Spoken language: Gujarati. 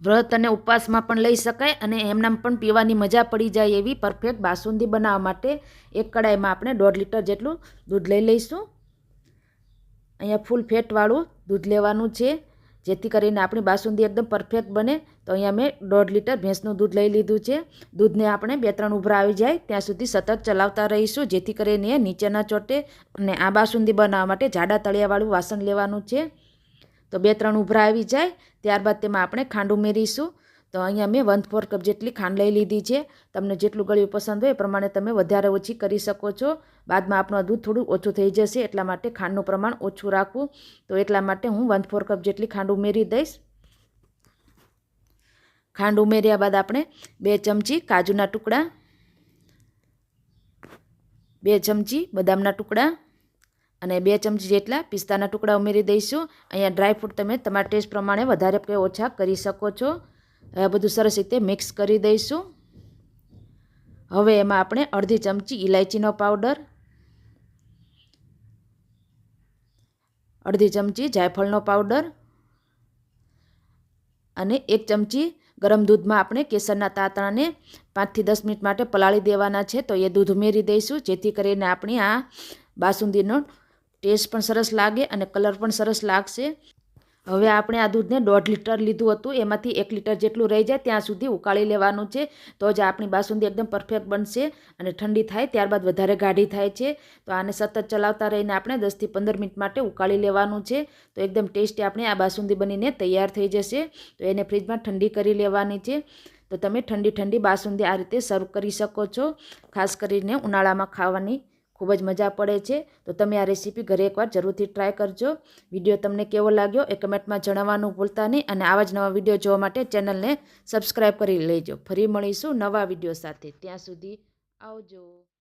વ્રત અને ઉપવાસમાં પણ લઈ શકાય અને એમનામ પણ પીવાની મજા પડી જાય એવી પરફેક્ટ બાસુંદી બનાવવા માટે એક કડાઈમાં આપણે દોઢ લીટર જેટલું દૂધ લઈ લઈશું. અહીંયા ફૂલ ફેટવાળું દૂધ લેવાનું છે. જેથી કરીને આપણી બાસુંદી એકદમ પરફેક્ટ બને. તો અહીંયા મેં દોઢ લીટર ભેંસનું દૂધ લઈ લીધું છે. દૂધને આપણે બે ત્રણ ઉભરા આવી જાય. ત્યાં સુધી સતત ચલાવતા રહીશું. જેથી કરીને નીચેના ચોટે અને આ બાસુંદી બનાવવા માટે જાડા તળિયાવાળું વાસણ લેવાનું છે. તો બે ત્રણ ઉભરા આવી જાય, ત્યારબાદ તેમાં આપણે ખાંડ ઉમેરીશું. તો અહીંયા મેં વન ફોર કપ જેટલી ખાંડ લઈ લીધી છે. તમને જેટલું ગળ્યું પસંદ હોય એ પ્રમાણે તમે વધારે ઓછી કરી શકો છો. બાદમાં આપણું દૂધ થોડું ઓછું થઈ જશે, એટલા માટે ખાંડનું પ્રમાણ ઓછું રાખવું. તો એટલા માટે હું વન ફોર કપ જેટલી ખાંડ ઉમેરી દઈશ. ખાંડ ઉમેર્યા બાદ આપણે બે ચમચી કાજુના ટુકડા, બે ચમચી બદામના ટુકડા અને બે ચમચી જેટલા પિસ્તાના ટુકડા ઉમેરી દઈશું. અહીંયા ડ્રાયફ્રૂટ તમે તમારા ટેસ્ટ પ્રમાણે વધારે કે ઓછા કરી શકો છો. હવે બધું સરસ રીતે મિક્સ કરી દઈશું. હવે એમાં આપણે અડધી ચમચી ઇલાયચીનો પાવડર અડધી ચમચી જાયફળનો પાવડર અને એક ચમચી ગરમ દૂધમાં આપણે કેસરના તાતણાને પાંચથી દસ મિનિટ માટે પલાળી દેવાના છે. તો એ દૂધ ઉમેરી દઈશું. જેથી કરીને આપણી આ બાસુંદીનો ટેસ્ટ પણ સરસ લાગે અને કલર પણ સરસ લાગશે. હવે આપણે આ દૂધને દોઢ લીટર લીધું હતું. એમાંથી એક લીટર જેટલું રહી જાય ત્યાં સુધી ઉકાળી લેવાનું છે. તો જ આપણી બાસુંદી એકદમ પરફેક્ટ બનશે અને ઠંડી થાય, ત્યારબાદ વધારે ગાઢી થાય છે. તો આને સતત ચલાવતા રહીને આપણે દસથી પંદર મિનિટ માટે ઉકાળી લેવાનું છે. તો એકદમ ટેસ્ટી આપણે આ બાસુંદી બનીને તૈયાર થઈ જશે. તો એને ફ્રીજમાં ઠંડી કરી લેવાની છે. તો તમે ઠંડી ઠંડી બાસુંદી આ રીતે સર્વ કરી શકો છો, ખાસ કરીને ઉનાળામાં ખાવાની. ખૂબ જ મજા પડે છે. તો તમે આ રેસીપી ઘરે એકવાર જરૂરથી ટ્રાય કરજો. વીડિયો તમને કેવો લાગ્યો એ કમેન્ટમાં જણાવવાનું ભૂલતા નહીં અને આવા જ નવા વીડિયો જોવા માટે ચેનલને સબસ્ક્રાઈબ કરી લેજો. ફરી મળીશું નવા વીડિયો સાથે. ત્યાં સુધી આવજો.